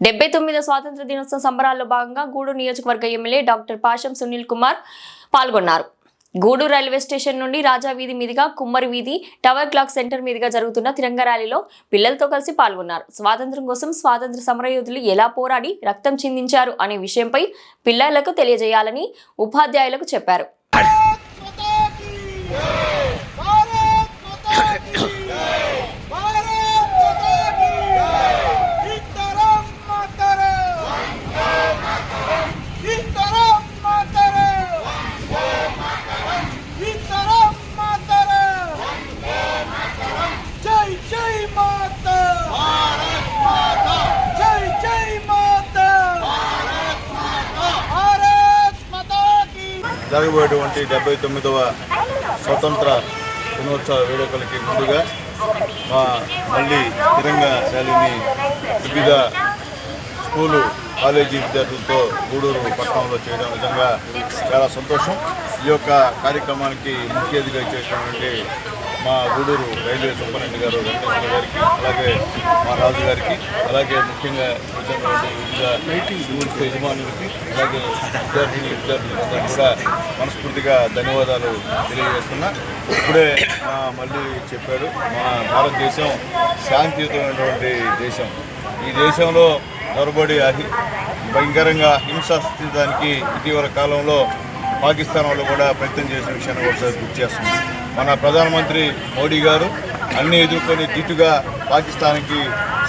డెబ్బై తొమ్మిదో స్వాతంత్ర దినోత్సవ సంబరాల్లో భాగంగా గూడూరు నియోజకవర్గ ఎమ్మెల్యే డాక్టర్ పాషం సునీల్ కుమార్ పాల్గొన్నారు. గూడూరు రైల్వే స్టేషన్ నుండి రాజా వీధి మీదుగా కుమ్మరి వీధి టవర్ క్లాక్ సెంటర్ మీదుగా జరుగుతున్న తిరంగ ర్యాలీలో పిల్లలతో కలిసి పాల్గొన్నారు. స్వాతంత్రం కోసం స్వాతంత్ర సమరయోధులు ఎలా పోరాడి రక్తం చిందించారు అనే విషయంపై పిల్లలకు తెలియజేయాలని ఉపాధ్యాయులకు చెప్పారు. జరగబోయేటువంటి డెబ్బై తొమ్మిదవ స్వతంత్ర దినోత్సవ వేడుకలకి ముందుగా మా మళ్ళీ తిరంగా ర్యాలీని వివిధ స్కూలు కాలేజీ విద్యార్థులతో గూడూరు పట్టణంలో చేయడం విధంగా చాలా సంతోషం. ఈ యొక్క కార్యక్రమానికి ముఖ్య అతిథిగా చేసినటువంటి మా గూడూరు రైల్వే సూపరింటెండెంట్ గారు వెంకటేశ్వర గారికి అలాగే మా రాజు గారికి అలాగే ముఖ్యంగా వివిధ యజమానులకి అలాగే విద్యార్థిని విద్యార్థులందరికీ కూడా మనస్ఫూర్తిగా ధన్యవాదాలు తెలియజేస్తున్నా. ఇప్పుడే మా మళ్ళీ చెప్పాడు మా భారతదేశం శాంతియుతమైనటువంటి దేశం. ఈ దేశంలో నొరబడి అహి భయంకరంగా హింసాస్థితానికి ఇటీవల కాలంలో పాకిస్తాన్ వాళ్ళు కూడా ప్రయత్నం చేసిన విషయాన్ని ఒకసారి గుర్తు చేస్తుంది మన ప్రధానమంత్రి మోడీ గారు అన్ని ఎదుర్కొని దిట్టుగా పాకిస్తాన్కి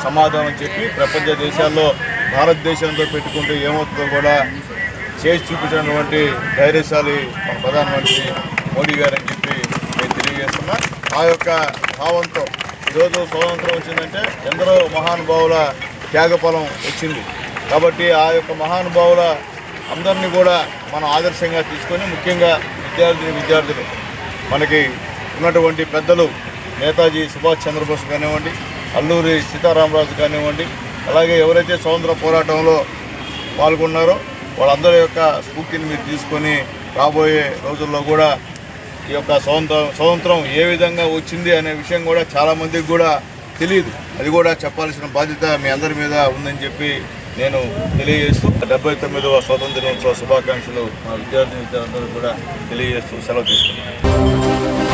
సమాధానం చెప్పి ప్రపంచ దేశాల్లో భారతదేశంతో పెట్టుకుంటే ఏమవుతుందో కూడా చేసి చూపించినటువంటి ధైర్యశాలి మన ప్రధానమంత్రి మోడీ గారు అని చెప్పి నేను తెలియజేస్తున్నా. ఆ యొక్క భావంతో ఈరోజు స్వాతంత్రం వచ్చిందంటే ఎందరో మహానుభావుల త్యాగఫలం వచ్చింది. కాబట్టి ఆ యొక్క మహానుభావుల అందరినీ కూడా మనం ఆదర్శంగా తీసుకొని ముఖ్యంగా విద్యార్థిని విద్యార్థులు మనకి ఉన్నటువంటి పెద్దలు నేతాజీ సుభాష్ చంద్రబోస్ కానివ్వండి అల్లూరి సీతారామరాజు కానివ్వండి అలాగే ఎవరైతే స్వతంత్ర పోరాటంలో పాల్గొన్నారో వాళ్ళందరి యొక్క స్ఫూర్తిని మీరు తీసుకొని రాబోయే రోజుల్లో కూడా ఈ యొక్క స్వతంత్రం స్వతంత్రం ఏ విధంగా వచ్చింది అనే విషయం కూడా చాలామందికి కూడా తెలియదు. అది కూడా చెప్పాల్సిన బాధ్యత మీ అందరి మీద ఉందని చెప్పి నేను తెలియజేస్తూ డెబ్బై తొమ్మిదవ స్వాతంత్ర దినోత్సవ శుభాకాంక్షలు మా విద్యార్థి విద్యార్థులకు కూడా తెలియజేస్తూ సెలవు తీసుకున్నాను